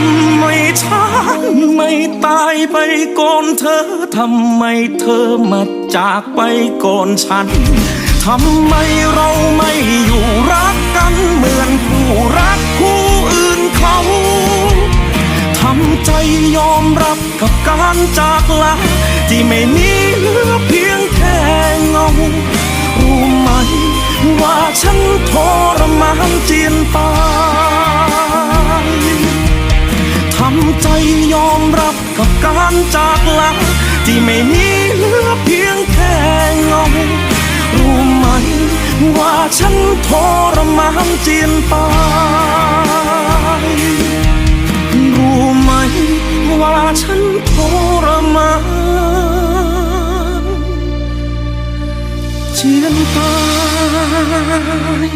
ำไมฉันไม่ตายไปก่อนเธอ ทำไมเธอมาจากไปก่อนฉัน ทำไมเราไม่อยู่รักกันเหมือนคู่รักคู่อื่นเขา ทำใจยอมรับกับการจากลาที่ไม่มีเหลือเพียงแค่เงารู้ไหมว่าฉันทรมานเจียนตาำใจยอมรับกับการจากลาที่ไม่มีเหลือเพียงแค่เงารู้ไหมว่าฉันทรมานเจียนตายรู้ไหมว่าฉันทรมานเจียนตาย